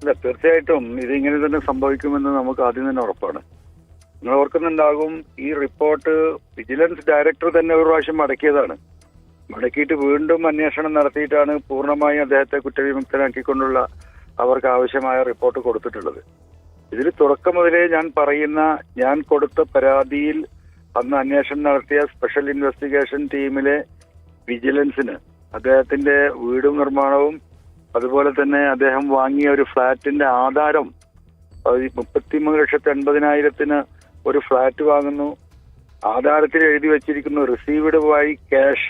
അല്ല തീർച്ചയായിട്ടും ഇതിങ്ങനെ തന്നെ സംഭവിക്കുമെന്ന് നമുക്ക് ആദ്യം തന്നെ ഉറപ്പാണ്. നിങ്ങൾ ഓർക്കുന്നുണ്ടാകും ഈ റിപ്പോർട്ട് വിജിലൻസ് ഡയറക്ടർ തന്നെ ഒരു പ്രാവശ്യം മടക്കിയതാണ്. മടക്കിയിട്ട് വീണ്ടും അന്വേഷണം നടത്തിയിട്ടാണ് പൂർണമായും അദ്ദേഹത്തെ കുറ്റവിമുക്തനാക്കിക്കൊണ്ടുള്ള അവർക്ക് ആവശ്യമായ റിപ്പോർട്ട് കൊടുത്തിട്ടുള്ളത്. ഇതിൽ തുടക്കം മുതലേ ഞാൻ പറയുന്ന ഞാൻ കൊടുത്ത പരാതിയിൽ അന്ന് അന്വേഷണം നടത്തിയ സ്പെഷ്യൽ ഇൻവെസ്റ്റിഗേഷൻ ടീമിലെ വിജിലൻസിന് അദ്ദേഹത്തിന്റെ വീടും നിർമ്മാണവും അതുപോലെ തന്നെ അദ്ദേഹം വാങ്ങിയ ഒരു ഫ്ളാറ്റിന്റെ ആധാരം മുപ്പത്തിമൂന്ന് ലക്ഷത്തി എൺപതിനായിരത്തിന് ഒരു ഫ്ളാറ്റ് വാങ്ങുന്നു. ആധാരത്തിൽ എഴുതി വെച്ചിരിക്കുന്നു റിസീവ്ഡ് ബൈ ക്യാഷ്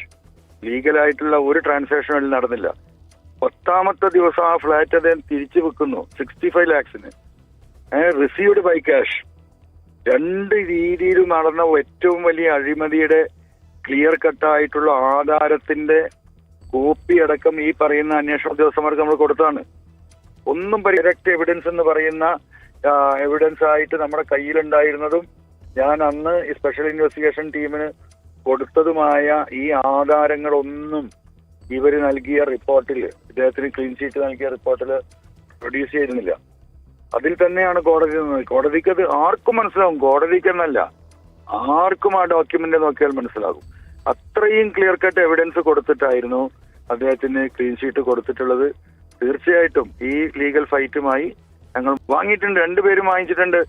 ലീഗലായിട്ടുള്ള ഒരു ട്രാൻസാക്ഷനും നടന്നില്ല. പത്താമത്തെ ദിവസം ആ ഫ്ളാറ്റ് അദ്ദേഹം തിരിച്ചു വെക്കുന്നു സിക്സ്റ്റി ഫൈവ് ലാക്സിന് റിസീവ്ഡ് ബൈ ക്യാഷ് രണ്ട് രീതിയിൽ നടന്ന ഏറ്റവും വലിയ അഴിമതിയുടെ ക്ലിയർ കട്ടായിട്ടുള്ള ആധാരത്തിന്റെ കോപ്പി അടക്കം ഈ പറയുന്ന അന്വേഷണ ഉദ്യോഗസ്ഥന്മാർക്ക് നമ്മൾ കൊടുത്താണ് ഒന്നും ഡയറക്റ്റ് എവിഡൻസ് എന്ന് പറയുന്ന എവിഡൻസ് ആയിട്ട് നമ്മുടെ കയ്യിലുണ്ടായിരുന്നതും ഞാൻ അന്ന് ഈ സ്പെഷ്യൽ ഇൻവെസ്റ്റിഗേഷൻ ടീമിന് കൊടുത്തതുമായ ഈ ആധാരങ്ങളൊന്നും ഇവർ നൽകിയ റിപ്പോർട്ടിൽ ഇദ്ദേഹത്തിന് ക്ലീൻ ചീറ്റ് നൽകിയ റിപ്പോർട്ടിൽ പ്രൊഡ്യൂസ് ചെയ്യുന്നില്ല അതിൽ തന്നെയാണ് കോടതി നിന്നത്. കോടതിക്ക് അത് ആർക്കും മനസ്സിലാവും. കോടതിക്കെന്നല്ല. ആർക്കും ആ ഡോക്യുമെന്റ് നോക്കിയാൽ മനസ്സിലാകും. അത്രയും ക്ലിയർ കട്ട് എവിഡൻസ് കൊടുത്തിട്ടായിരുന്നു അദ്ദേഹത്തിന് ക്ലീൻ ഷീറ്റ് കൊടുത്തിട്ടുള്ളത്. തീർച്ചയായിട്ടും ഈ ലീഗൽ ഫൈറ്റുമായി ഞങ്ങൾ വാങ്ങിയിട്ടുണ്ട് രണ്ടുപേരും വാങ്ങിച്ചിട്ടുണ്ട്.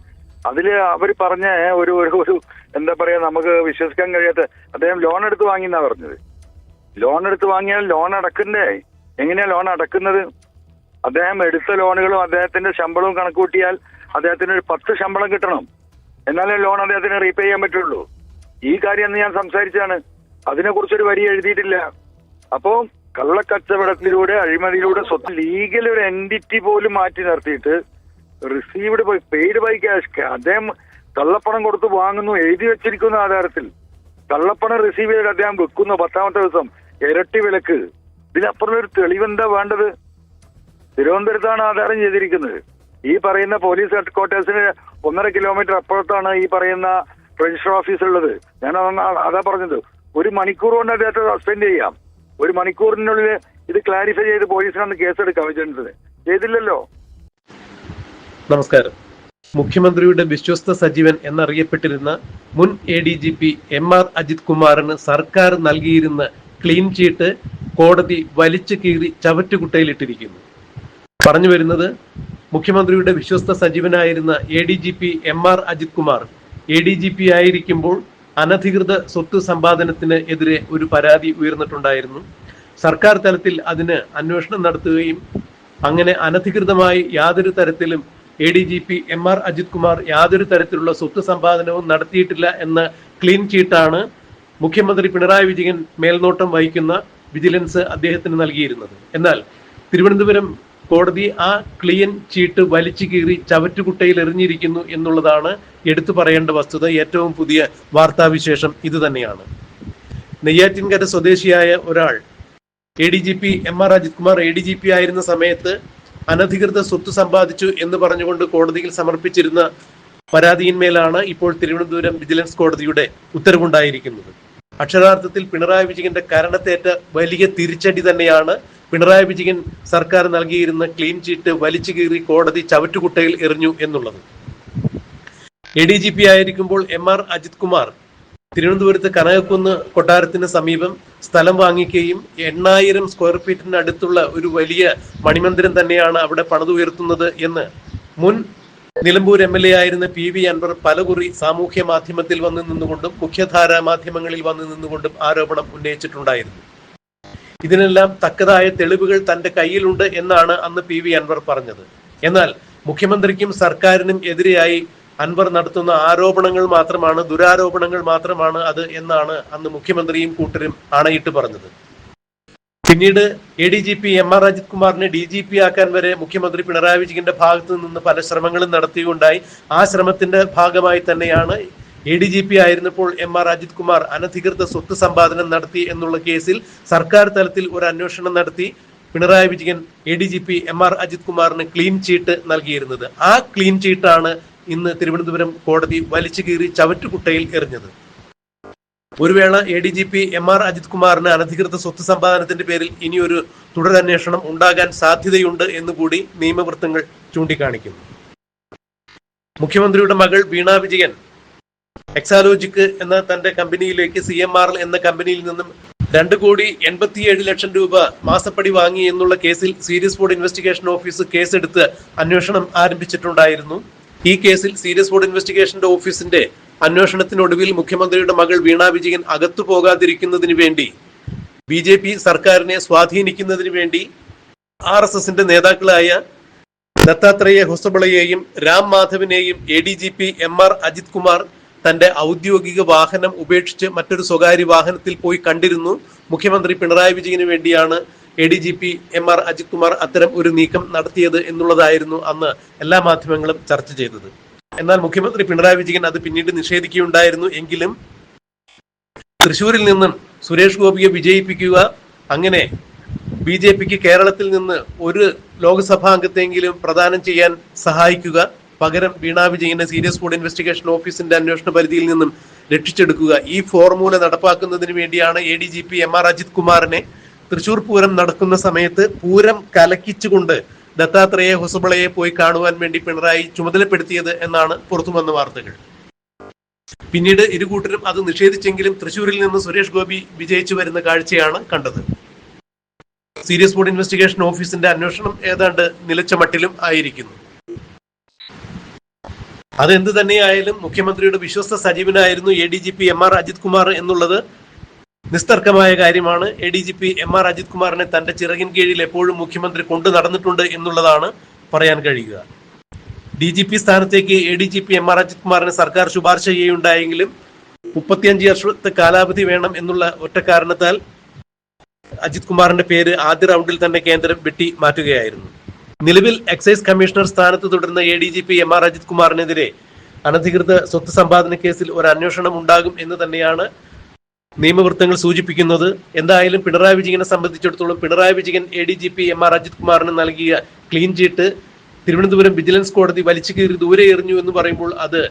അതിൽ അവർ പറഞ്ഞ ഒരു ഒരു എന്താ പറയാ നമുക്ക് വിശ്വസിക്കാൻ കഴിയാത്ത അദ്ദേഹം ലോൺ എടുത്ത് വാങ്ങിയെന്നാ പറഞ്ഞത്. ലോൺ എടുത്ത് വാങ്ങിയാൽ ലോൺ അടക്കണ്ടേ? എങ്ങനെയാ ലോൺ അടക്കുന്നത്? അദ്ദേഹം എടുത്ത ലോണുകളും അദ്ദേഹത്തിന്റെ ശമ്പളവും കണക്ക് കൂട്ടിയാൽ അദ്ദേഹത്തിന് ഒരു പത്ത് ശമ്പളം കിട്ടണം. എന്നാലേ ലോൺ അദ്ദേഹത്തിന് റീപേ ചെയ്യാൻ പറ്റുള്ളൂ. ഈ കാര്യം ഞാൻ സംസാരിച്ചാണ് അതിനെക്കുറിച്ചൊരു വരി എഴുതിയിട്ടില്ല. അപ്പോ കള്ളക്കച്ചവടത്തിലൂടെ അഴിമതിയിലൂടെ സ്വത്ത് ലീഗൽ ഒരു എൻഡിറ്റി പോലും മാറ്റി നിർത്തിയിട്ട് received by paid by cash അദ്ദേഹം കള്ളപ്പണം കൊടുത്ത് വാങ്ങുന്നു എഴുതി വെച്ചിരിക്കുന്ന ആധാരത്തിൽ. കള്ളപ്പണം റിസീവ് ചെയ്ത് അദ്ദേഹം വെക്കുന്നു പത്താമത്തെ ദിവസം. ഇരട്ടി വിലക്ക്. ഇതിനപ്പുറം ഒരു തെളിവെന്താ വേണ്ടത്? തിരുവനന്തപുരത്താണ് ആധാരം ചെയ്തിരിക്കുന്നത്. ഈ പറയുന്ന പോലീസ് ഹെഡ് ക്വാർട്ടേഴ്സിന് ഒന്നര കിലോമീറ്റർ അപ്പുറത്താണ് ഈ പറയുന്ന രജിസ്റ്റർ ഓഫീസ് ഉള്ളത്. ഞാൻ അതാ പറഞ്ഞത്. ഒരു മണിക്കൂർ കൊണ്ട് അദ്ദേഹത്തെ സസ്പെൻഡ് ചെയ്യാം. ഒരു മണിക്കൂറിനുള്ളിൽ ഇത് ക്ലാരിഫൈ ചെയ്ത് പോലീസിനൊന്ന് കേസെടുക്കാം വിജിലൻസിന് ചെയ്തില്ലല്ലോ. നമസ്കാരം. മുഖ്യമന്ത്രിയുടെ വിശ്വസ്ത സജീവൻ എന്നറിയപ്പെട്ടിരുന്ന മുൻ A D G P M R Ajith കുമാറിന് സർക്കാർ നൽകിയിരുന്ന ക്ലീൻ ചീട്ട് കോടതി വലിച്ചു കീറി ചവറ്റുകുട്ടയിലിട്ടിരിക്കുന്നു. പറഞ്ഞു വരുന്നത് മുഖ്യമന്ത്രിയുടെ വിശ്വസ്ത സജീവനായിരുന്ന A D G P M R Ajith Kumar A D G P ആയിരിക്കുമ്പോൾ അനധികൃത സ്വത്ത് സമ്പാദനത്തിന് എതിരെ ഒരു പരാതി ഉയർന്നിട്ടുണ്ടായിരുന്നു. സർക്കാർ തലത്തിൽ അതിന് അന്വേഷണം നടത്തുകയും അങ്ങനെ അനധികൃതമായി യാതൊരു തരത്തിലും A D G P M R Ajith Kumar യാതൊരു തരത്തിലുള്ള സ്വത്ത് സമ്പാദനവും നടത്തിയിട്ടില്ല എന്ന ക്ലീൻ ചീട്ടാണ് മുഖ്യമന്ത്രി പിണറായി വിജയൻ മേൽനോട്ടം വഹിക്കുന്ന വിജിലൻസ് അദ്ദേഹത്തിന് നൽകിയിരുന്നത്. എന്നാൽ തിരുവനന്തപുരം കോടതി ആ ക്ലിയൻ ചീട്ട് വലിച്ചു കീറി ചവറ്റുകുട്ടയിൽ എറിഞ്ഞിരിക്കുന്നു എന്നുള്ളതാണ് എടുത്തു പറയേണ്ട വസ്തുത. ഏറ്റവും പുതിയ വാർത്താവിശേഷം ഇത് തന്നെയാണ്. നെയ്യാറ്റിൻകര സ്വദേശിയായ ഒരാൾ A D G P M R Ajith Kumar A D G P ആയിരുന്ന സമയത്ത് അനധികൃത സ്വത്ത് സമ്പാദിച്ചു എന്ന് പറഞ്ഞുകൊണ്ട് കോടതിയിൽ സമർപ്പിച്ചിരുന്ന പരാതിയിന്മേലാണ് ഇപ്പോൾ തിരുവനന്തപുരം വിജിലൻസ് കോടതിയുടെ ഉത്തരവുണ്ടായിരിക്കുന്നത്. അക്ഷരാർത്ഥത്തിൽ പിണറായി വിജയന്റെ കരണത്തേറ്റ വലിയ തിരിച്ചടി തന്നെയാണ് പിണറായി വിജയൻ സർക്കാർ നൽകിയിരുന്ന ക്ലീൻ ചീറ്റ് വലിച്ചു കീറി കോടതി ചവറ്റുകുട്ടയിൽ എറിഞ്ഞു എന്നുള്ളത്. എ ഡി ജി പി ആയിരിക്കുമ്പോൾ എം ആർ അജിത് കുമാർ തിരുവനന്തപുരത്ത് കനകക്കുന്ന് കൊട്ടാരത്തിന് സമീപം സ്ഥലം വാങ്ങിക്കുകയും എണ്ണായിരം സ്ക്വയർ ഫീറ്റിന് അടുത്തുള്ള ഒരു വലിയ മണിമന്ദിരം തന്നെയാണ് അവിടെ പണിതുയർത്തുന്നത് എന്ന് മുൻ നിലമ്പൂർ എം എൽ എ ആയിരുന്ന പി വി അൻവർ പലകുറി സാമൂഹ്യ മാധ്യമത്തിൽ വന്നു നിന്നുകൊണ്ടും മുഖ്യധാരാ മാധ്യമങ്ങളിൽ വന്നു നിന്നുകൊണ്ടും ആരോപണം ഉന്നയിച്ചിട്ടുണ്ടായിരുന്നു. ഇതിനെല്ലാം തക്കതായ തെളിവുകൾ തന്റെ കയ്യിലുണ്ട് എന്നാണ് അന്ന് പി വി അൻവർ പറഞ്ഞത്. എന്നാൽ മുഖ്യമന്ത്രിക്കും സർക്കാരിനും എതിരെയായി അൻവർ നടത്തുന്ന ആരോപണങ്ങൾ മാത്രമാണ് ദുരാരോപണങ്ങൾ മാത്രമാണ് അത് എന്നാണ് അന്ന് മുഖ്യമന്ത്രിയും കൂട്ടരും ആണയിട്ട് പറഞ്ഞത്. പിന്നീട് A D G P M R Ajith കുമാറിനെ ഡി ജി പി ആക്കാൻ വരെ മുഖ്യമന്ത്രി പിണറായി വിജയന്റെ ഭാഗത്തു നിന്ന് പല ശ്രമങ്ങളും നടത്തിയുണ്ടായി. ആ ശ്രമത്തിന്റെ ഭാഗമായി തന്നെയാണ് എ ഡി ജി പി ആയിരുന്നപ്പോൾ എം ആർ അജിത് കുമാർ അനധികൃത സ്വത്ത് സമ്പാദനം നടത്തി എന്നുള്ള കേസിൽ സർക്കാർ തലത്തിൽ ഒരു അന്വേഷണം നടത്തി. Pinarayi Vijayan A D G P M R Ajith കുമാറിന് ക്ലീൻ ചീട്ട് നൽകിയിരുന്നത്. ആ ക്ലീൻ ചീട്ടാണ് ഇന്ന് തിരുവനന്തപുരം കോടതി വലിച്ചു കീറി ചവറ്റുകുട്ടയിൽ എറിഞ്ഞത്. ഒരു വേള A D G P M R Ajith കുമാറിന് അനധികൃത സ്വത്ത് സമ്പാദനത്തിന്റെ പേരിൽ ഇനിയൊരു തുടരന്വേഷണം ഉണ്ടാകാൻ സാധ്യതയുണ്ട് എന്നുകൂടി നിയമവൃത്തങ്ങൾ ചൂണ്ടിക്കാണിക്കുന്നു. മുഖ്യമന്ത്രിയുടെ മകൾ വീണ വിജയൻ എക്സാലോജിക് എന്ന തന്റെ കമ്പനിയിലേക്ക് സി എം ആർ എന്ന കമ്പനിയിൽ നിന്നും രണ്ട് കോടി എൺപത്തിയേഴ് ലക്ഷം രൂപ മാസപ്പടി വാങ്ങി എന്നുള്ള കേസിൽ സീരിയസ് ബോർഡ് ഇൻവെസ്റ്റിഗേഷൻ ഓഫീസ് കേസെടുത്ത് അന്വേഷണം ആരംഭിച്ചിട്ടുണ്ടായിരുന്നു. ഈ കേസിൽ സീരിയസ് ബോർഡ് ഇൻവെസ്റ്റിഗേഷന്റെ ഓഫീസിന്റെ അന്വേഷണത്തിനൊടുവിൽ മുഖ്യമന്ത്രിയുടെ മകൾ വീണ വിജയൻ അകത്തു പോകാതിരിക്കുന്നതിന് വേണ്ടി ബി ജെ പി സർക്കാരിനെ സ്വാധീനിക്കുന്നതിന് വേണ്ടി ആർ എസ് എസിന്റെ നേതാക്കളായ ദത്താത്രേയ ഹൊസബളയെയും Ram മാധവിനെയും A D G P M R Ajith Kumar തന്റെ ഔദ്യോഗിക വാഹനം ഉപേക്ഷിച്ച് മറ്റൊരു സ്വകാര്യ വാഹനത്തിൽ പോയി കണ്ടിരുന്നു. മുഖ്യമന്ത്രി പിണറായി വിജയന് വേണ്ടിയാണ് A D G P M R Ajith Kumar അത്തരം ഒരു നീക്കം നടത്തിയത് എന്നുള്ളതായിരുന്നു അന്ന് എല്ലാ മാധ്യമങ്ങളും ചർച്ച ചെയ്തത്. എന്നാൽ മുഖ്യമന്ത്രി പിണറായി വിജയൻ അത് പിന്നീട് നിഷേധിക്കുകയുണ്ടായിരുന്നു. എങ്കിലും തൃശൂരിൽ നിന്നും സുരേഷ് ഗോപിയെ വിജയിപ്പിക്കുക അങ്ങനെ ബി ജെ പിക്ക് കേരളത്തിൽ നിന്ന് ഒരു ലോക്സഭാ അംഗത്തെങ്കിലും പ്രദാനം ചെയ്യാൻ സഹായിക്കുക പകരം വീണ വിജയനെ സീരിയസ് ഫുഡ് ഇൻവെസ്റ്റിഗേഷൻ ഓഫീസിന്റെ അന്വേഷണ പരിധിയിൽ നിന്നും രക്ഷിച്ചെടുക്കുക. ഈ ഫോർമുല നടപ്പാക്കുന്നതിന് വേണ്ടിയാണ് A D G P M R Ajith കുമാറിനെ തൃശൂർ പൂരം നടക്കുന്ന സമയത്ത് പൂരം കലക്കിച്ചുകൊണ്ട് ദത്താത്രേയ ഹൊസബളയെ പോയി കാണുവാൻ വേണ്ടി പിണറായി ചുമതലപ്പെടുത്തിയത് എന്നാണ് പുറത്തുവന്ന വാർത്തകൾ. പിന്നീട് ഇരു കൂട്ടരും അത് നിഷേധിച്ചെങ്കിലും തൃശൂരിൽ നിന്ന് സുരേഷ് ഗോപി വിജയിച്ചു വരുന്ന കാഴ്ചയാണ് കണ്ടത്. സീരിയസ് ബോർഡ് ഇൻവെസ്റ്റിഗേഷൻ ഓഫീസിന്റെ അന്വേഷണം ഏതാണ്ട് നിലച്ച മട്ടിലും ആയിരിക്കുന്നു. അതെന്ത് തന്നെയായാലും മുഖ്യമന്ത്രിയുടെ വിശ്വസ്ത സജീവനായിരുന്നു A D G P M R Ajith Kumar എന്നുള്ളത് നിസ്തർക്കമായ കാര്യമാണ്. A D G P M R Ajith കുമാറിനെ തന്റെ ചിറകിൻ കീഴിൽ എപ്പോഴും മുഖ്യമന്ത്രി കൊണ്ടു നടന്നിട്ടുണ്ട് എന്നുള്ളതാണ് പറയാൻ കഴിയുക. ഡി ജി പി സ്ഥാനത്തേക്ക് A D G P M R Ajith കുമാറിന് സർക്കാർ ശുപാർശ ചെയ്യുകയുണ്ടായെങ്കിലും മുപ്പത്തിയഞ്ച് വർഷത്തെ കാലാവധി വേണം എന്നുള്ള ഒറ്റ കാരണത്താൽ അജിത് കുമാറിന്റെ പേര് ആദ്യ റൗണ്ടിൽ തന്നെ കേന്ദ്രം വെട്ടി മാറ്റുകയായിരുന്നു. നിലവിൽ എക്സൈസ് കമ്മീഷണർ സ്ഥാനത്ത് തുടരുന്ന A D G P M R Ajith കുമാറിനെതിരെ അനധികൃത സ്വത്ത് സമ്പാദന കേസിൽ ഒരു അന്വേഷണം ഉണ്ടാകും എന്ന് തന്നെയാണ് നിയമവൃത്തങ്ങൾ സൂചിപ്പിക്കുന്നത്. എന്തായാലും പിണറായി വിജയനെ സംബന്ധിച്ചിടത്തോളം Pinarayi Vijayan A D G P M R Ajith കുമാറിന് നൽകിയ ക്ലീൻ ചീട്ട് തിരുവനന്തപുരം വിജിലൻസ് കോടതി വലിച്ചു കീറി ദൂരെ എറിഞ്ഞു എന്ന് പറയുമ്പോൾ അത്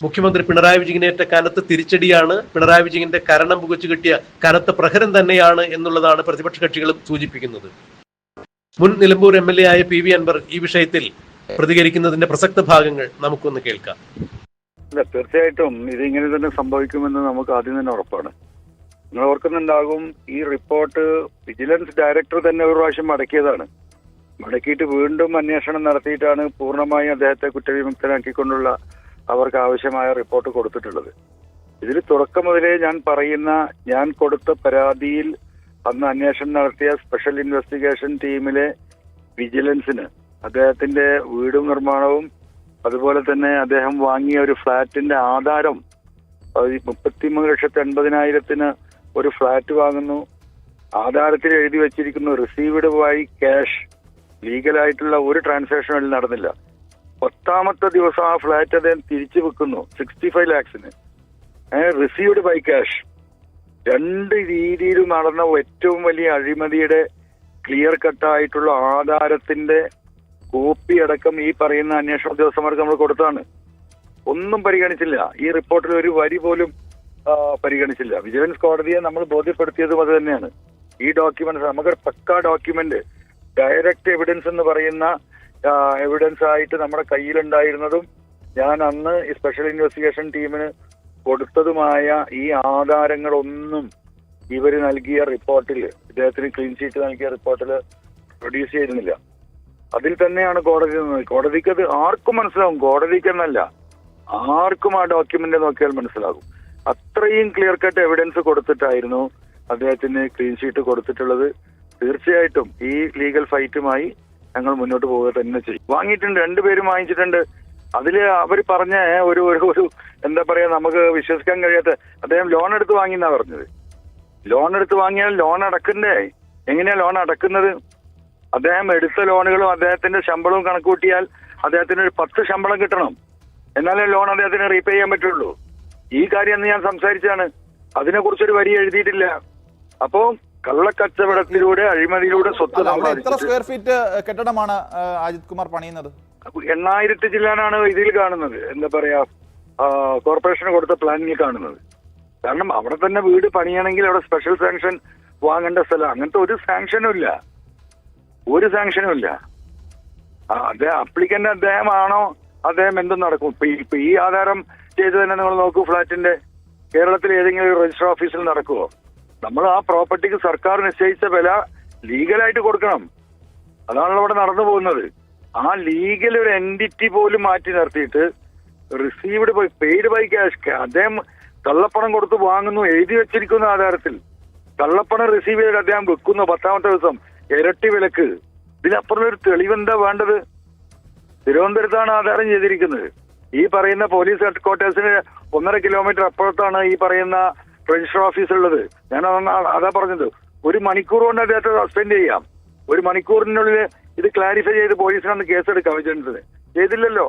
മുഖ്യമന്ത്രി പിണറായി വിജയനേറ്റ കനത്ത തിരിച്ചടിയാണ്. പിണറായി വിജയന്റെ കരണം പുകച്ചു കിട്ടിയ കനത്ത പ്രഹരം തന്നെയാണ് എന്നുള്ളതാണ് പ്രതിപക്ഷ കക്ഷികളും സൂചിപ്പിക്കുന്നത്. മുൻ നിലമ്പൂർ എം എൽ എ ആയ പി വി അൻവർ ഈ വിഷയത്തിൽ പ്രതികരിക്കുന്നതിന്റെ പ്രസക്ത ഭാഗങ്ങൾ നമുക്കൊന്ന് കേൾക്കാം. അല്ല തീർച്ചയായിട്ടും ഇതിങ്ങനെ തന്നെ സംഭവിക്കുമെന്ന് നമുക്ക് ആദ്യം തന്നെ ഉറപ്പാണ്. നിങ്ങൾ ഓർക്കുന്നുണ്ടാകും ഈ റിപ്പോർട്ട് വിജിലൻസ് ഡയറക്ടർ തന്നെ ഒരു പ്രാവശ്യം മടക്കിയതാണ്. മടക്കിയിട്ട് വീണ്ടും അന്വേഷണം നടത്തിയിട്ടാണ് പൂർണമായും അദ്ദേഹത്തെ കുറ്റവിമുക്തനാക്കിക്കൊണ്ടുള്ള അവർക്ക് ആവശ്യമായ റിപ്പോർട്ട് കൊടുത്തിട്ടുള്ളത്. ഇതിൽ തുടക്കം മുതലേ ഞാൻ പറയുന്ന ഞാൻ കൊടുത്ത പരാതിയിൽ അന്ന് അന്വേഷണം നടത്തിയ സ്പെഷ്യൽ ഇൻവെസ്റ്റിഗേഷൻ ടീമിലെ വിജിലൻസിന് അദ്ദേഹത്തിന്റെ വീടും നിർമ്മാണവും അതുപോലെ തന്നെ അദ്ദേഹം വാങ്ങിയ ഒരു ഫ്ലാറ്റിന്റെ ആധാരം മുപ്പത്തിമൂന്ന് ലക്ഷത്തി എൺപതിനായിരത്തിന് ഒരു ഫ്ളാറ്റ് വാങ്ങുന്നു. ആധാരത്തിൽ എഴുതി വെച്ചിരിക്കുന്നു റിസീവ്ഡ് ബൈ ക്യാഷ് ലീഗലായിട്ടുള്ള ഒരു ട്രാൻസാക്ഷൻ അതിൽ നടന്നില്ല. പത്താമത്തെ ദിവസം ആ ഫ്ളാറ്റ് അദ്ദേഹം തിരിച്ചു വെക്കുന്നു സിക്സ്റ്റി ഫൈവ് ലാക്സിന് റിസീവ്ഡ് ബൈ ക്യാഷ് രണ്ട് രീതിയിൽ നടന്ന ഏറ്റവും വലിയ അഴിമതിയുടെ ക്ലിയർ കട്ടായിട്ടുള്ള ആധാരത്തിന്റെ കോപ്പി അടക്കം ഈ പറയുന്ന അന്വേഷണ ഉദ്യോഗസ്ഥന്മാർക്ക് നമ്മൾ കൊടുത്താണ് ഒന്നും പരിഗണിച്ചില്ല. ഈ റിപ്പോർട്ടിൽ ഒരു വരി പോലും പരിഗണിച്ചില്ല. വിജിലൻസ് കോടതിയെ നമ്മൾ ബോധ്യപ്പെടുത്തിയതും അത് തന്നെയാണ്. ഈ ഡോക്യുമെന്റ് നമുക്കൊരു പക്ക ഡോക്യുമെന്റ് ഡയറക്റ്റ് എവിഡൻസ് എന്ന് പറയുന്ന എവിഡൻസ് ആയിട്ട് നമ്മുടെ കയ്യിലുണ്ടായിരുന്നതും ഞാൻ അന്ന് ഈ സ്പെഷ്യൽ ഇൻവെസ്റ്റിഗേഷൻ ടീമിന് കൊടുത്തതുമായ ഈ ആധാരങ്ങളൊന്നും ഇവർ നൽകിയ റിപ്പോർട്ടിൽ ഇദ്ദേഹത്തിന് ക്ലീൻ ഷീറ്റ് നൽകിയ റിപ്പോർട്ടിൽ പ്രൊഡ്യൂസ് ചെയ്യുന്നില്ല അതിൽ തന്നെയാണ് കോടതി കോടതിക്ക് അത് ആർക്കും മനസ്സിലാവും. കോടതിക്കെന്നല്ല ആർക്കും ആ ഡോക്യുമെന്റ് നോക്കിയാൽ മനസ്സിലാകും. അത്രയും ക്ലിയർ കട്ട് എവിഡൻസ് കൊടുത്തിട്ടായിരുന്നു അദ്ദേഹത്തിന് ക്ലീൻ ഷീറ്റ് കൊടുത്തിട്ടുള്ളത്. തീർച്ചയായിട്ടും ഈ ലീഗൽ ഫൈറ്റുമായി ഞങ്ങൾ മുന്നോട്ട് പോവുക തന്നെ ചെയ്യും. വാങ്ങിയിട്ടുണ്ട് രണ്ടുപേരും വാങ്ങിച്ചിട്ടുണ്ട്. അതിൽ അവർ പറഞ്ഞ ഒരു ഒരു ഒരു എന്താ പറയാ നമുക്ക് വിശ്വസിക്കാൻ കഴിയാത്ത അദ്ദേഹം ലോൺ എടുത്ത് വാങ്ങിയെന്നാ പറഞ്ഞത്. ലോൺ എടുത്ത് വാങ്ങിയാൽ ലോൺ അടക്കണ്ടേ? എങ്ങനെയാ ലോൺ അടക്കുന്നത്? അദ്ദേഹം എടുത്ത ലോണുകളും അദ്ദേഹത്തിന്റെ ശമ്പളവും കണക്ക് കൂട്ടിയാൽ അദ്ദേഹത്തിന് ഒരു പത്ത് ശമ്പളം കിട്ടണം. എന്നാലേ ലോൺ അദ്ദേഹത്തിന് റീപേ ചെയ്യാൻ പറ്റുള്ളൂ. ഈ കാര്യം അന്ന് ഞാൻ സംസാരിച്ചാണ് അതിനെക്കുറിച്ചൊരു വരി എഴുതിയിട്ടില്ല. അപ്പോ കള്ളക്കച്ചവടത്തിലൂടെ അഴിമതിയിലൂടെ സ്വത്ത് എത്ര സ്ക്വയർ ഫീറ്റ് കെട്ടിടമാണ് അജിത് കുമാർ പണിയുന്നത്? എണ്ണായിരത്തി ജില്ലാനാണ് ഇതിൽ കാണുന്നത്. എന്താ പറയാ കോർപ്പറേഷന് കൊടുത്ത പ്ലാനിൽ കാണുന്നത്. കാരണം അവിടെ തന്നെ വീട് പണിയണമെങ്കിൽ അവിടെ സ്പെഷ്യൽ സാങ്ഷൻ വാങ്ങേണ്ട സ്ഥലം. അങ്ങനത്തെ ഒരു സാങ്ഷനും ഇല്ല. ഒരു സാങ്ഷനും ഇല്ല. അദ്ദേഹം അപ്ലിക്കന്റ് അദ്ദേഹമാണോ? അദ്ദേഹം എന്തും നടക്കും. ഇപ്പൊ ഈ- ആധാരം ചെയ്ത് തന്നെ നിങ്ങൾ നോക്കൂ ഫ്ലാറ്റിന്റെ കേരളത്തിൽ ഏതെങ്കിലും രജിസ്റ്റർ ഓഫീസിൽ നടക്കുമോ നമ്മൾ ആ പ്രോപ്പർട്ടിക്ക് സർക്കാർ നിശ്ചയിച്ച വില ലീഗലായിട്ട് കൊടുക്കണം. അതാണല്ലോ ഇവിടെ നടന്നു പോകുന്നത്. ആ ലീഗൽ ഒരു എൻഡിറ്റി പോലും മാറ്റി നിർത്തിയിട്ട് received by paid by cash അദ്ദേഹം കള്ളപ്പണം കൊടുത്ത് വാങ്ങുന്നു എഴുതി വെച്ചിരിക്കുന്ന ആധാരത്തിൽ. കള്ളപ്പണം റിസീവ് ചെയ്ത് അദ്ദേഹം വെക്കുന്നു പത്താമത്തെ ദിവസം. ഇരട്ടി വിലക്ക്. ഇതിനപ്പുറം ഒരു തെളിവെന്താ വേണ്ടത്? തിരുവനന്തപുരത്താണ് ആധാരം ചെയ്തിരിക്കുന്നത്. ഈ പറയുന്ന പോലീസ് ഹെഡ് ക്വാർട്ടേഴ്സിന് ഒന്നര കിലോമീറ്റർ അപ്പുറത്താണ് ഈ പറയുന്ന രജിസ്റ്റർ ഓഫീസ് ഉള്ളത്. ഞാൻ അതാ പറഞ്ഞത്. ഒരു മണിക്കൂർ കൊണ്ട് അദ്ദേഹത്തെ സസ്പെൻഡ് ചെയ്യാം. ഒരു മണിക്കൂറിനുള്ളിൽ ഇത് ക്ലാരിഫൈ ചെയ്ത് പോലീസിനൊന്ന് കേസെടുക്കാം വിജിലൻസിന്. ചെയ്തില്ലല്ലോ?